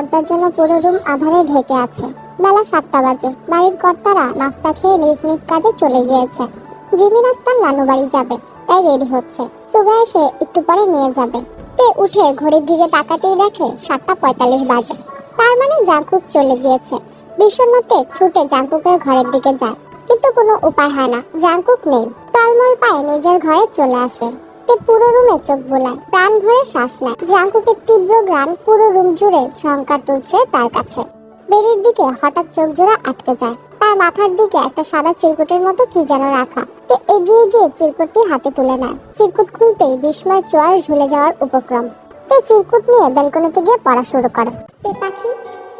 পর্দার জন্য পুরো রুম আধারে ঢেকে আছে। বেলা সাতটা বাজে। বাড়ির কর্তারা নাস্তা খেয়ে নিজ নিজ কাজে চলে গিয়েছে। জিমি নাস্তার নানু বাড়ি যাবে, তাই রেডি হচ্ছে। সুগা এসে একটু পরে নিয়ে যাবে। তে উঠে ঘড়ির দিকে তাকাতেই দেখে সাতটা পঁয়তাল্লিশ বাজে। তার মানে জাঙ্কুক চলে গিয়েছে। বিষণ্ণতে ছুটে জাঙ্কুকের ঘরের দিকে যায়। কিন্তু কোনো উপায় হয় না। জাঙ্কুক নেই। টলমল পায়ে নিজের ঘরে চলে আসে। তে পুরো রুমে চোখ বোলায়, প্রাণ ভরে শ্বাস নেয়। জাঙ্কুকের তীব্র গ্রাম পুরো রুম জুড়ে ঝঙ্কার তুলছে তার কাছে। বেড়ির দিকে হঠাৎ চোখ জোড়া আটকে যায়। তার মাথার দিকে একটা সাদা চিরকুটের মতো কি যেন রাখা। তে এগিয়ে গিয়ে চিরকুটটি হাতে তুলে নেয়। চিরকুট খুলতেই বিস্ময় চোয়ার ঝুলে যাওয়ার উপক্রম। তে চিরকুট নিয়ে ব্যালকনিতে গিয়ে পড়া শুরু করে। তে পাখি,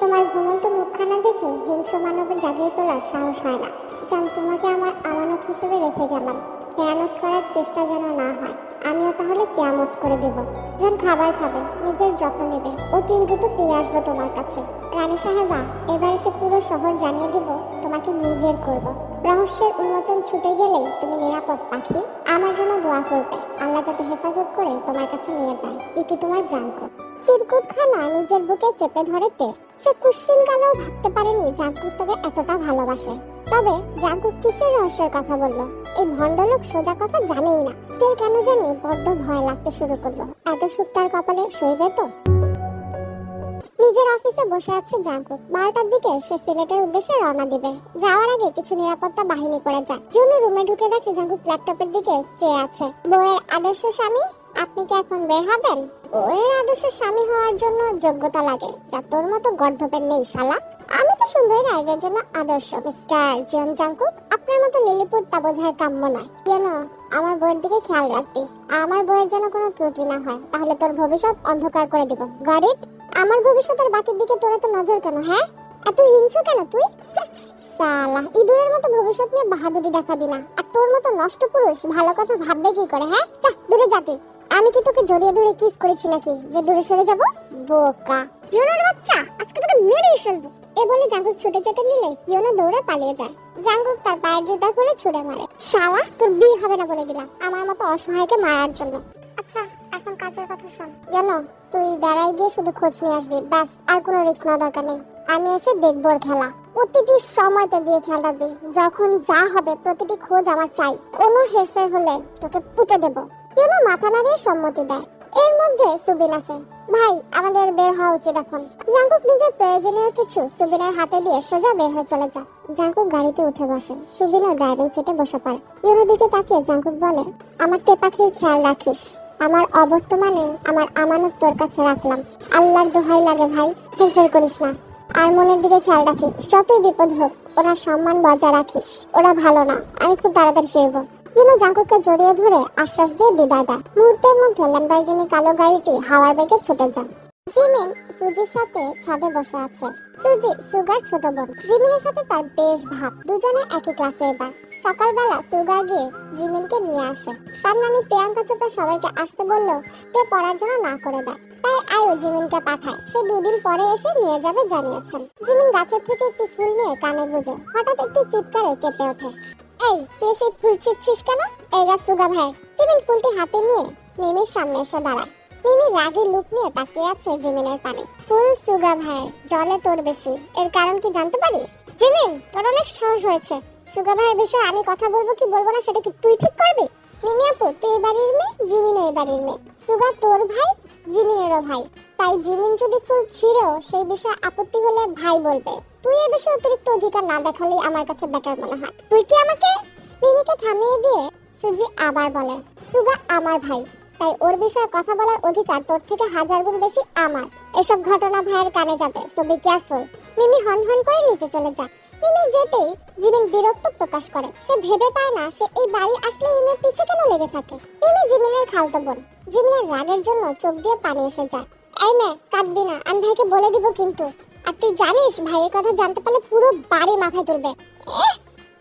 তোমার ঘুমন্ত মুখখানা দেখে হিংস্র মানবের জাগিয়ে তোলার সাহস হয় না। জান তোমাকে আমার আমানত হিসেবে রেখে গেলাম। খেয়ানত করার চেষ্টা যেন না হয়। আমিও তাহলে কেয়ামত করে দেব। যেন খাবার খাবে, নিজের যত্ন নেবে। অতি দ্রুত ফিরে আসব তোমার কাছে। রানী সাহেবা, এবার এসে পুরো শহর জানিয়ে দিব, তোমাকে নিজের করব। রহস্যের উন্মোচন ছুটে গেলেই তুমি নিরাপদ, পাখি। আমার জন্য দোয়া করবে। আল্লাহ যাতে হেফাজত করে তোমার কাছে নিয়ে যায়। এটি তোমার জানকো চিরকুট খানা নিজের বুকে চেপে ধরেতে সে কুশ্চিন কালেও ভাবতে পারেনি জাঙ্কুক তাকে এতটা ভালোবাসে। তবে জাঙ্কুক কিসের রহস্যের কথা বলল? এই ভণ্ডলোক সোজা কথা জানেই না। তের কেন জানি বড্ড ভয় লাগতে শুরু করল। এত সুখ কপালে সইবে তো নিজের অফিসে বসে আছে জাঙ্কুক বারোটার দিকে সে সিলেটের উদ্দেশ্যে রওনা দিবে। যাওয়ার আগে কিছু নিরাপত্তা বাহিনী করে যায় জুনু রুমে ঢুকে দেখে জাঙ্কুক ল্যাপটপের দিকে চেয়ে আছে। বউয়ের আদর্শ স্বামী, আপনি কি এখন বের হবেন? বউয়ের আদর্শ স্বামী হওয়ার জন্য যোগ্যতা লাগে। যা তোর মতো গর্ধপের নেই, শালা। আমি তো সুন্দরী নারীদের জন্য আদর্শ, মিস্টার জন জাঙ্কুক আপনার মতো লিলিপুট তা বোঝার কাম্য নয়। কেন? আমার বইয়ের দিকে খেয়াল রাখবি। আমার বইয়ের জন্য কোনো ত্রুটি না হয়, তাহলে তোর ভবিষ্যৎ অন্ধকার করে দেব। গরিট আমার ভবিষ্যতের বাকির দিকে তোর এত নজর কেন হ্যাঁ? এত হিংসা কেন তুই? শালা, ইঁদুরের মতো ভবিষ্যৎ নিয়ে বাহাদুরি দেখাবি না। আর তোর মতো নষ্ট পুরুষ ভালো কথা ভাববে কি করে হ্যাঁ? যা, দূরে যা তুই। আমি কি তোকে জড়িয়ে ধরে কিস করেছি নাকি? যে দূরে সরে যাব? বোকা। জোনার বাচ্চা, আজকে তোকে মেরেই ফেলব। এ বলে জাঙ্গুক ছুটে যেতে নিলে ইয়োনা দৌড়ে পালিয়ে যায়। জাঙ্গুক তার পায়ের জুতা খুলে ছুড়ে মারে। শালা, তোর বিয়ে হবে না বলে দিলাম, আমার মতো অসহায়কে মারার জন্য। আচ্ছা এখন কাজের কথা শোন। জানো তুই দাঁড়াই গিয়ে শুধু খোঁজ নিয়ে আসবি, ব্যাস, আর কোনো রিস্ক না দরকার নেই। আমি এসে দেখব খেলা। প্রতিটি সময়তে দিয়ে খেলাবি যখন যা হবে, প্রতিটি খোঁজ আমার চাই। কোনো হেরফের হলে তোকে পুঁতে দেব। কেন মাথা নাড়িয়ে সম্মতি দেয়? এর মধ্যে সুবিন আসে। ভাই, আমাদের বের হওয়া উচিত এখন। জাঙ্কুক নিজের প্রয়োজনীয় কিছু সুবিনের হাতে দিয়ে সোজা বের হয়ে চলে যায়। জাঙ্কুক গাড়িতে উঠে বসে। সুবিনা ড্রাইভিং সিটে বসে পড়ে। ইউনোর দিকে তাকিয়ে জাঙ্কুক বলে, আমার তে পাখির খেয়াল রাখিস। আমার অবর্তমানে আমার আমানত তোর কাছে রাখলাম। আল্লাহর দোহাই লাগে ভাই, হেরফের করিস না। আর মনের দিকে খেয়াল রাখিস। যতই বিপদ হোক, ওরা সম্মান বজায় রাখিস। ওরা ভালো না। আমি খুব তাড়াতাড়ি ফিরবো। ইনো জাঙ্কুককে জড়িয়ে ধরে আশ্বাস দিয়ে বিদায় দেয়। মুহূর্তের মধ্যে ল্যাম্বরগিনি কালো গাড়িটি হাওয়ার বেগে ছুটে যায়। জিমিন সুজির সাথে ছাদে বসে আছে। সুজি, সুগার ছোট বোন। জিমিনের সাথে তার বেশ ভাব। দুজনে একই ক্লাসে এবার। সকালবেলা সুগা গিয়ে জিমিনকে নিয়ে আসে। তার নানি প্রিয়াঙ্কা চোপড়া সবাইকে আসতে বলল তে পড়ার জন্য না করে দেয়। তাই আয়ু জিমিনকে পাঠায়। সে দুদিন পরে এসে নিয়ে যাবে জানিয়েছেন। জিমিন গাছের থেকে একটি ফুল নিয়ে কানে গুজে। হঠাৎ একটি চিৎকারে কেঁপে ওঠে। এই, তুই সেই ফুল ছিঁড়ছিস কেন? এই সুগা ভাই, জিমিন ফুলটি হাতে নিয়ে মিমির সামনে এসে দাঁড়ায়। মিমি রাগী লুক নিয়ে তাকিয়ে আছে জিমিনের পানে। ফুল সুগা ভাই, জলে তোর বেশি। এর কারণ কি জানতে পারি? জিমিন, তোর অনেক সাহস হয়েছে। সুগা ভাইয়ের বিষয়ে আমি কথা বলব কি বলব না, সেটা কি তুই ঠিক করবি? মিমি আপু, তুই এই বাড়ির মেয়ে, জিমিন এই বাড়ির মেয়ে। সুগা তোর ভাই, জিমিনেরও ভাই। তাই জিমিন যদি ফুল ছিঁড়েও সেই বিষয়ে আপত্তি হলে ভাই বলবে, তুই এ বিষয়ে অতিরিক্ত অধিকার না দেখালেই আমার কাছে বেটার মনে হয়। তুই কি আমাকে মিমিকে থামিয়ে দিয়ে সুজি আবার বলে, সুগা আমার ভাই, তাই ওর বিষয়ে কথা বলার অধিকার তোর থেকে হাজার গুণ বেশি আমার। এসব ঘটনা ভাইয়ের কানে যাবে সো বি কেয়ারফুল মিমি হন হন করে নিচে চলে যায়। মিমি যেতেই জিমিন বিরক্ত প্রকাশ করে। সে ভেবে পায় না সে এই বাড়ি আসলে ইমের পিছে কেন লেগে থাকে। মিমি জিমিনের খালতো বোন। জিমিনের রাগের জন্য চোখ দিয়ে পানি এসে যায়। এই মেয়ে কাঁদবি না। আমি ভাইকে বলে দিব কিন্তু। আর তুই জানিস, ভাইয়ের কথা জানতে পারলে পুরো বাড়ি মাথায় তুলবে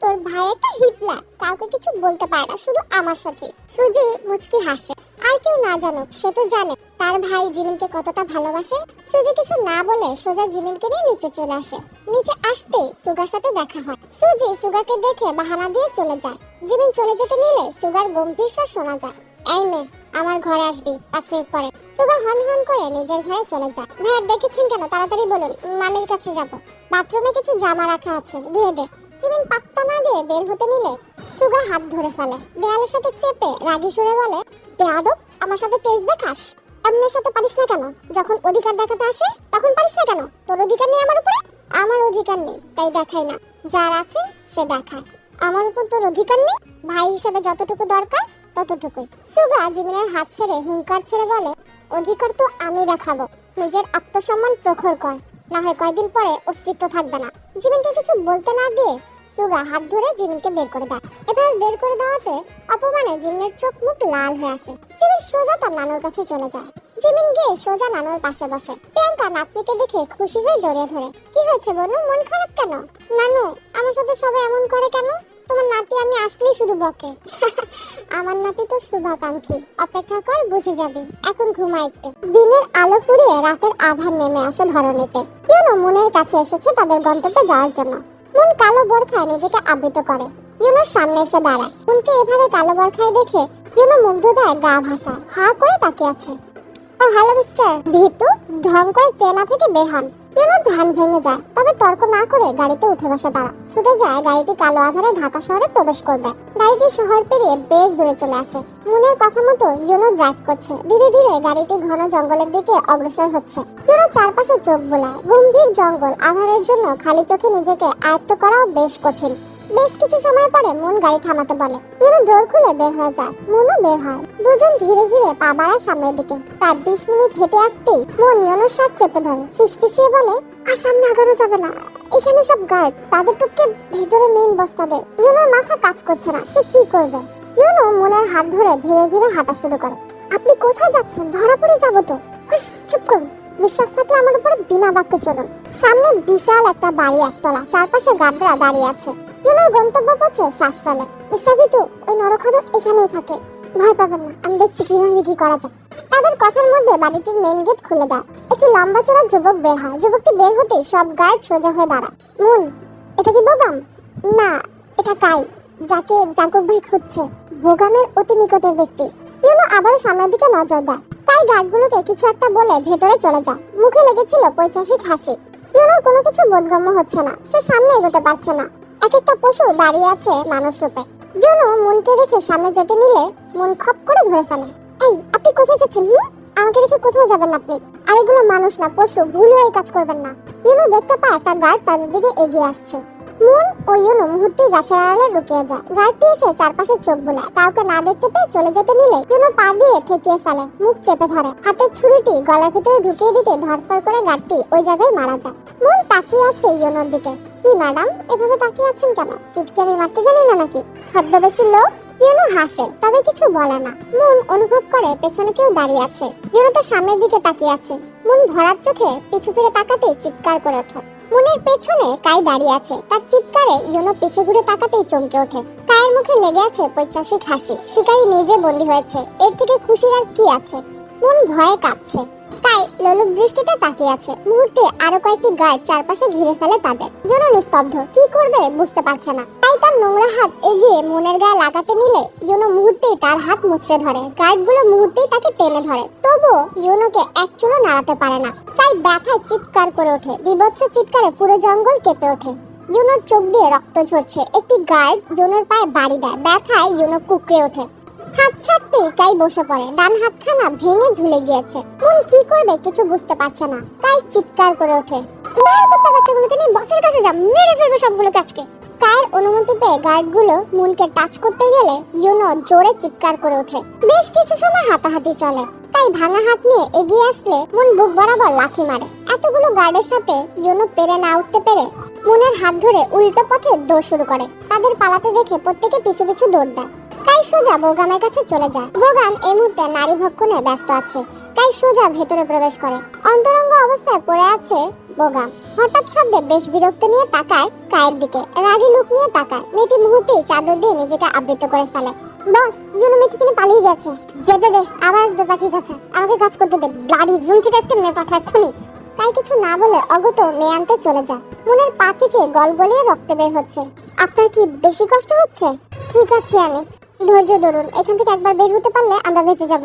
তোর ভাই একটা হিপলা কাউকে কিছু বলতে পারে না, শুধু আমার সাথে। সুজি মুচকি হাসে। আর কেউ না জানুক, সে তো জানে। তার ভাই জিমিনকে কতটা ভালোবাসে? সুজি কিছু না বলে সোজা জিমিনকে নিয়ে নিচে চলে আসে। নিচে আসতেই সুগার সাথে দেখা হয়। সুজি সুগাকে দেখে বাহানা দিয়ে চলে যায়। জিমিন চলে যেতে নিলে সুগার গম্ভীর স্বর শোনা যায়। এই মেয়ে আমার ঘরে আসবি, পাঁচ মিনিট পরে। সুগা হন হন করে নিজের ঘরে চলে যায়। ভাইয়া, দেখেছেন কেন? তাড়াতাড়ি বলুন, মামির কাছে যাব। বাথরুমে কিছু জামা রাখা আছে, ধুয়ে দে। জিমিন পাত্তা না দিয়ে বের হতে নিলে সুগা হাত ধরে ফেলে। দেয়ালের সাথে চেপে রাগী সুরে বলে বেয়াদব আমার সাথে তেজ দেখাস। এমনের সাথে পারিস না কেন? যখন অধিকার দেখাতে আসে, তখন পারিস না কেন? তোর অধিকার নেই আমার উপরে? আমার অধিকার নেই, তাই দেখাই না। যার আছে, সে দেখায়। আমার উপর তোর অধিকার নেই? ভাই হিসেবে যতটুকু দরকার ততটুকুই সুগা জীবনের হাত ছেড়ে হুঙ্কার ছেড়ে বলে, অধিকার তো আমি দেখাবো। নিজের আত্মসম্মান প্রখর কর। না হয় কয়েকদিন পরে অস্তিত্ব থাকবে না। জীবনকে কিছু বলতে না দিয়ে সুগা হাত ধরে জিমিনকে বের করে দেয়। এবার বের করে দেওয়াতে অপমানে জিমিনের চোখ মুখ লাল হয়ে আসে। জিমিন সোজা তার নানুর কাছে চলে যায়। জিমিন গিয়ে সোজা নানুর পাশে বসে। প্রিয়াঙ্কা নাতনিকে দেখে খুশি হয়ে জড়িয়ে ধরে। কি হয়েছে বনু? মন খারাপ কেন? নানু, আমার সাথে সবাই এমন করে কেন? তোমার নাতি আমি আসলেই শুধু বকে। আমার নাতি তো শুভাকাঙ্ক্ষী। অপেক্ষা কর, বুঝে যাবি। এখন ঘুমা একটু। দিনের আলো ফুরিয়ে রাতের আধার নেমে আসে ধরণীতে। ইউনো মনের কাছে এসেছে তাদের গন্তব্যে যাওয়ার জন্য। মন কালো বোরখায় নিজেকে আবৃত করে। ইউনোর সামনে এসে দাঁড়ায়। মনকে এভাবে কালো বোরখায় দেখে ইউনো মুগ্ধতায় গা ভাসায়। হা করে তাকিয়ে আছে। ও, হ্যালো, মিস্টার। ভিতু ঢং করে চেনা থেকে বের হন। ইউনোর ধ্যান ভেঙে যায়। তবে তর্ক না করে গাড়িতে উঠে বসে তারা ছুটে যায়, গাড়িটি কালো আধারে ঢাকা শহরে প্রবেশ করবে। গাড়িটি শহর পেরিয়ে বেশ দূরে চলে আসে। মনের কথা মতো ইউনো ড্রাইভ করছে। ধীরে ধীরে গাড়িটি ঘন জঙ্গলের দিকে অগ্রসর হচ্ছে। ইউনো চারপাশে চোখ বোলায় গম্ভীর জঙ্গল আধারের জন্য খালি চোখে নিজেকে আয়ত্ত করাও বেশ কঠিন। বেশ কিছু সময় পরে মন গাড়ি থামাতে বলে। ইউনো ডোর খুলে বের হয়ে যায়। মনও বের হয়। দুজন ধীরে ধীরে পা বাড়ায় সামনের দিকে। প্রায় বিশ মিনিট হেঁটে আসতেই মন ইউনোর শার্ট চেপে ধরে। ফিসফিসিয়ে বলে, আর আগানো যাবে না। এখানে সব গার্ড। তাদের টুককে ভেতরে মেইন বস্তা দে। ইউনোর মাথা কাজ করছে না। সে কি করবে? ইউনো মনের হাত ধরে ধীরে ধীরে হাঁটা শুরু করে। আপনি কোথায় যাচ্ছেন? ধরা পড়ে যাব তো। চুপ করুন। বিশ্বাস থাকলে আমার উপরে বিনা বাক্যে চলুন। সামনে বিশাল একটা বাড়ি একতলা, চারপাশে গার্ডরা দাঁড়িয়ে আছে। ইউনোর গন্তব্য পৌঁছে শ্বাস ফেলে। বিতু ওই নরখাদক এখানেই থাকে। ভয় পাবেন না, আমি দেখছি কীভাবে কি করা যায়। তাদের কথার মধ্যে বাড়িটির মেন গেট খুলে দেয়। একটি লম্বা চড়া যুবক বের হয়। যুবকটি বের হতেই সব গার্ড সোজা হয়ে দাঁড়ায়। মুন এটা কি বোগাম? না, এটা কাই, যাকে জাকব ভাই খুঁজছে। বোগামের অতি নিকটের ব্যক্তি। ইউনো আবারও সামনের দিকে নজর দেয়। তাই গার্ডগুলোকে কিছু একটা বলে ভেতরে চলে যায়। মুখে লেগেছিল পৈচাসিক হাসি। ইউনোর কোনো কিছু বোধগম্য হচ্ছে না। সে সামনে এগোতে পারছে না। এক একটা পশু দাঁড়িয়ে আছে মানুষ রূপে। ইউনো মনকে রেখে সামনে যেতে নিলে মন খপ করে ধরে ফেলে। এই, আপনি কোথায় যাচ্ছেন, হুম? আমাকে রেখে কোথাও যাবেন আপনি আর এগুলো মানুষ না, পশু ভুলেও এই কাজ করবেন না। ইউনো দেখতে পায় একটা গার্ড তাদের দিকে এগিয়ে আসছে। মুন ও ইউনো মুহূর্তে গাছের আড়ালে লুকিয়ে যায়। গার্ডটি এসে চারপাশে চোখ বোলায়। কাউকে না দেখতে পেয়ে চলে যেতে নিলে ইউনো পা দিয়ে ঠেকিয়ে ফেলে, মুখ চেপে ধরে। হাতের ছুরিটি গলার ভিতরে ঢুকিয়ে দিতে ধরফর করে গার্ডটি ওই জায়গায় মারা যায়। মুন তাকিয়ে আছে ইউনোর দিকে। কি, ম্যাডাম? এভাবে তাকিয়ে আছেন কেন? কিটকে আমি মারতে জানি না নাকি? ছদ্মবেশী লোক? ইউনো হাসে, তবে কিছু বলে না। মন অনুভব করে পেছনে কেউ দাঁড়িয়ে আছে। ইউনো তার সামনের দিকে তাকিয়ে আছে। মন ভরার চোখে পিছু ফিরে তাকাতেই চিৎকার করে ওঠে। মনের পেছনে কাই দাঁড়িয়ে আছে, তার চিৎকারে ইউনো পিছু ঘুরে তাকাতেই চমকে ওঠে। কায়ের মুখে লেগে আছে পৈচাসিক হাসি। শিকারি নিজে বন্দী হয়েছে। এর থেকে খুশির আর কি আছে? মন ভয়ে কাঁপছে। তাই লোলুপ দৃষ্টিতে তাকিয়ে আছে। মুহূর্তে আরও কয়েকটি গার্ড চারপাশে ঘিরে ফেলে তাদের। জন্য নিস্তব্ধ। কি করবে বুঝতে পারছে না। তাই তার নোংরা হাত এগিয়ে মনের গায়ে লাগাতে নিলে ইউনো মুহূর্তেই তার হাত মুচড়ে ধরে। গার্ডগুলো মুহূর্তেই তাকে টেনে ধরে। তবুও ইউনোকে এক চুলো নাড়াতে পারে না। তাই ব্যথায় চিৎকার করে ওঠে। বিভৎস চিৎকারে পুরো জঙ্গল কেঁপে ওঠে। ইউনোর চোখ দিয়ে রক্ত ঝরছে। একটি গার্ড ইউনোর পায়ে বাড়ি দেয়। ব্যথায় ইউনো কুকড়ে ওঠে। হাত ছাড়তেই কাই বসে পড়ে। ডান হাতখানা ভেঙে ঝুলে গিয়েছে। মন কি করবে কিছু বুঝতে পারছে না। কাই চিৎকার করে ওঠে। বাইরে কুত্তা বাচ্চাগুলোকে নিয়ে বসের কাছে যা, মেরে ফেলবে সবগুলোকে আজকে। কায়ের অনুমতি পেয়ে গার্ডগুলো মুনকে টাচ করতে গেলে ইউনো জোরে চিৎকার করে ওঠে। বেশ কিছু সময় হাতাহাতি চলে। তাই ভাঙা হাত নিয়ে এগিয়ে আসলে মন বুক বরাবর লাথি মারে। এতগুলো গার্ডের সাথে ইউনো পেরে না উঠতে পেরে মনের হাত ধরে উল্টো পথে দৌড় শুরু করে। তাদের পালাতে দেখে প্রত্যেকে পিছু পিছু দৌড় দেয়। কাই সোজা বোগামের কাছে চলে যায়। বোগাম এই মুহূর্তে নারী ভক্ষণে ব্যস্ত আছে, তাই সোজা ভেতরে প্রবেশ করে। অন্তরঙ্গ অবস্থায় পড়ে আছে বোগাম হঠাৎ শব্দে বেশ বিরক্ত নিয়ে তাকায় কায়ের দিকে, রাগি লুক নিয়ে তাকায়। মেয়েটি মুহূর্তেই চাদর দিয়ে নিজেকে আবৃত করে ফেলে। বস জন্য মেয়েটি কিনে পালিয়ে গেছে। যেতে দে, আবার আসবে পাখির কাছে। আমাকে কাজ করতে দে ব্লাডি রুলচিকে একটা মেয়ে পাঠায় খুনি। তাই কিছু না বলে অগত মেয়ে আনতে চলে যায়। মনের পা থেকে গলগলিয়ে রক্ত বের হচ্ছে। আপনার কি বেশি কষ্ট হচ্ছে? ঠিক আছে আমি। ধৈর্য ধরুন, এখান থেকে একবার বের হতে পারলে আমরা বেঁচে যাব।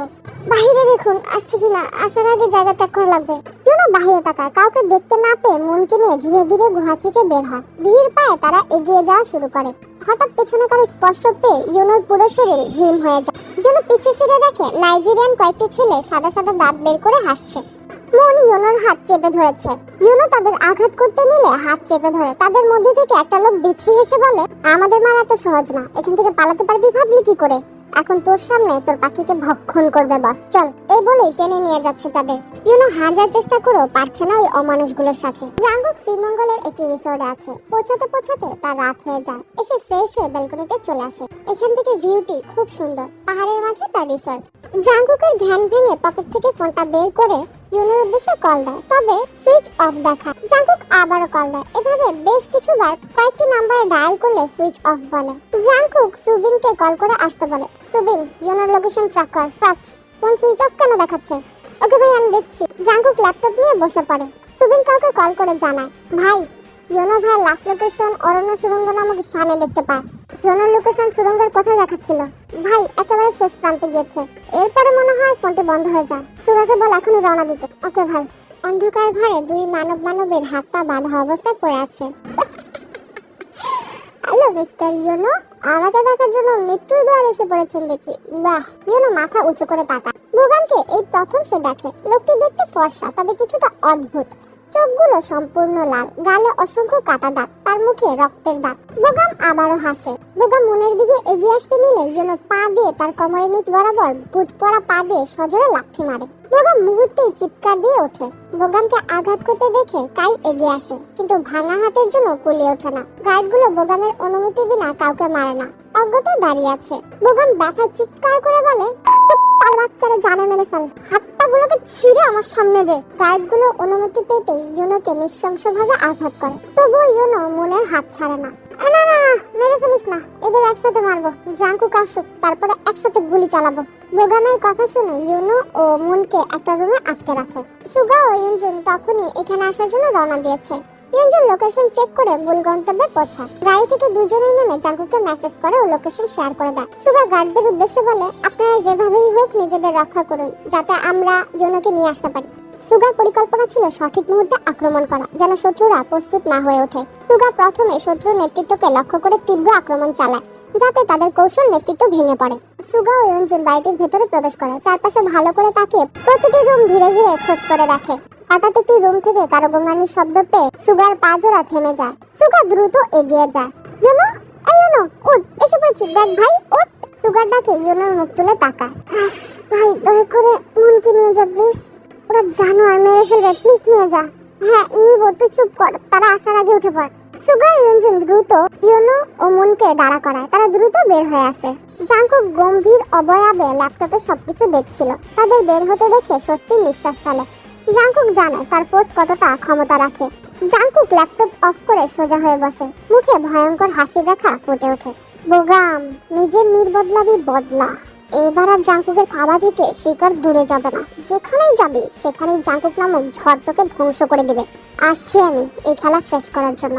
বাহিরে দেখুন, আসছে কিনা আসার আগে জায়গা ত্যাগ করা লাগবে। ইউনো বাহিরে তাকায়? কাউকে দেখতে না পেয়ে মনকে নিয়ে ধীরে ধীরে গুহা থেকে বের হয়। ধীর পায়ে তারা এগিয়ে যাওয়া শুরু করে। হঠাৎ পেছনে কারও স্পর্শ পেয়ে ইউনোর পুরো শরীর হিম হয়ে যায়। ইউনো পিছে ফিরে দেখে নাইজেরিয়ান কয়েকটি ছেলে সাদা সাদা দাঁত বের করে হাসছে। মন ইউনোর হাত চেপে ধরেছে। ইউনো তাদের আঘাত করতে নিলে হাত চেপে ধরে। তাদের মধ্যে থেকে একটা লোক বিচ্ছিরি হেসে বলে, আমাদের মারা তো সহজ না। এখান থেকে পালাতে পারবি ভাবলি কি করে? এখন তোর সামনে তোর পাখিকে ভক্ষণ করবে, বাস। চল। এই বলেই টেনে নিয়ে যাচ্ছে তাদের। ইউনো হাজার চেষ্টা করেও পারছে না ওই অমানুষগুলোর সাথে। জাঙ্গুক শ্রীমঙ্গলের একটি রিসোর্টে আছে। পৌঁছাতে পৌঁছাতে তার রাত হয়ে যায়। এসে ফ্রেশ হয়ে ব্যালকনিতে চলে আসে। এখান থেকে ভিউটি খুব সুন্দর। পাহাড়ের মাঝে তার রিসোর্ট। জাঙ্গুকের ধ্যান ভেঙে পকেট থেকে ফোনটা বের করে ইউনোর উদ্দেশ্যে কল দেয়। তবে সুইচ অফ দেখায় জাঙ্কুক আবারও কল দেয়। এভাবে বেশ কিছুবার কয়েকটি নাম্বারে ডায়াল করলে সুইচ অফ বলে। জাঙ্কুক সুবিনকে কল করে আসতে বলে। সুবিন, ইউনোর লোকেশন ট্র্যাক কর। ফার্স্ট, ফোন সুইচ অফ কেন দেখাচ্ছে? ওকে ভাই, আমি দেখছি। জাঙ্কুক ল্যাপটপ নিয়ে বসে পড়ে। সুবিন কাউকে কল করে জানায়, ভাই ইয়োনো ভাই লাস্ট লোকেশন অরণ্য সুরঙ্গ নামক স্থানে দেখতে পায়। জোনার লোকেশন সুরঙ্গের কোথায় দেখাচ্ছিল? ভাই, একেবারে শেষ প্রান্তে গিয়েছে। এরপরে মনে হয় ফোনটি বন্ধ হয়ে যায়। সুগাকে বল এখন রওনা দিতে। ওকে ভাই। অন্ধকার ঘরে দুই মানব মানবের হাত পা বাঁধা অবস্থায় পড়ে আছে। Hello, mister Yeono. আমাকে দেখার জন্য মৃত্যুর দ্বার এসে পড়েছেন দেখি। বাহ, ইয়োনো মাথা উঁচু করে তাকায়। বুগানকে এই প্রথম সে দেখে। লোকটি দেখতে ফর্সা, তবে কিছুটা অদ্ভুত। চোখগুলো সম্পূর্ণ লাল, গালে অসংখ্য কাটা দাগ, তার মুখে রক্তের দাগ। বোগাম আবারও হাসে। বোগাম মনের দিকে এগিয়ে আসতে নিলে ইয়োনো পা দিয়ে তার কোমরের নিচ বরাবর বুট পরা পা দিয়ে সজোরে লাথি মারে। বোগাম মুহূর্তেই চিৎকার দিয়ে ওঠে। বোগামকে আঘাত করতে দেখে কাই এগিয়ে আসে, কিন্তু ভাঙা হাতের জন্য কুলিয়ে ওঠে না। গার্ডগুলো বোগামের অনুমতি বিনা কাউকে মারে না। অজ্ঞত দাঁড়িয়ে আছে। বোগাম ব্যথা চিৎকার করে বলে তার বাচ্চারা জানে মেরে ফেল। হাতটাগুলোকে ছিঁড়ে আমার সামনে দে। গার্ডগুলো অনুমতি পেতেই ইউনোকে নৃশংসভাবে আঘাত করে। তবুও ইউনো মনের হাত ছাড়ে না। না না, মেরে ফেলিস না। এদের একসাথে মারবো। জাঙ্কু কাশুক তারপরে একসাথে গুলি চালাবো। বোগামের কথা শুনে ইউনো ও মুনকে একটা রুমে আটকে রাখে। সুগা ও ইউনজুন তখনই এখানে আসার জন্য রওনা দিয়েছে। ইউনজুন লোকেশন চেক করে ভুল গন্তব্যে পৌঁছায় গাড়ি থেকে দুজনেই নেমে জাঙ্কুকে মেসেজ করে ও লোকেশন শেয়ার করে দেয় সুগা গার্ডদের উদ্দেশ্যে বলে, আপনারা যেভাবেই হোক নিজেদের রক্ষা করুন, যাতে আমরা ইউনোকে নিয়ে আসতে পারি। সুগার পরিকল্পনা ছিল সঠিক মুহূর্তে আক্রমণ করা, যেন শত্রুরা প্রস্তুত না হয়ে ওঠে। সুগা প্রথমে শত্রুর নেতৃত্বকে লক্ষ্য করে তীব্র আক্রমণ চালায়, যাতে তাদের কৌশল নেতৃত্ব ভেঙে পড়ে। সুগা ও ইয়ঞ্জুন বাড়িটির ভেতরে প্রবেশ করে, চারপাশে ভালো করে তাকিয়ে প্রতিটি রুম ধীরে ধীরে খোঁজ করে দেখে। হঠাৎ একটি রুম থেকে কারও গোঙানির শব্দ পেয়ে সুগার পা জোড়া থেমে যায়। সুগা দ্রুত এগিয়ে যায়। ইয়োনো, এই ইয়োনো, উঠ, এসে পড়েছি। দেখ ভাই, উঠ। সুগার ডাকে ইয়োনোর মুখ তুলে তাকায়। আস, ভাই, দয়া করে মনকে নিয়ে যা, প্লিজ। ওরা জানো আর মেরে ফেলবে, প্লিজ নিয়ে যা। হ্যাঁ নিব, তুই চুপ কর, তারা আসার আগে উঠে পড়। সুগার ইয়ঞ্জন দ্রুত ইয়োনো ও মনকে দাঁড়া করায়। তারা দ্রুত বের হয়ে আসে। জাঙ্কুক গম্ভীর, অবয়াবে ল্যাপটপে সবকিছু দেখছিল। তাদের বের হতে দেখে স্বস্তির নিঃশ্বাস ফেলে। জাঙ্কুক জানে তার ফোর্স কতটা ক্ষমতা রাখে। জাঙ্কুক ল্যাপটপ অফ করে সোজা হয়ে বসে। মুখে ভয়ঙ্কর হাসি দেখা ফুটে ওঠে। বোগাম, নিজের নির্বদলাবি বদলা। এবার আর জাঙ্কুকের থাবা থেকে শিকার দূরে যাবে না। যেখানেই যাবে, সেখানেই জাঙ্কুক নামক ঝড় তোকে ধ্বংস করে দিবে। আসছি আমি এই খেলা শেষ করার জন্য।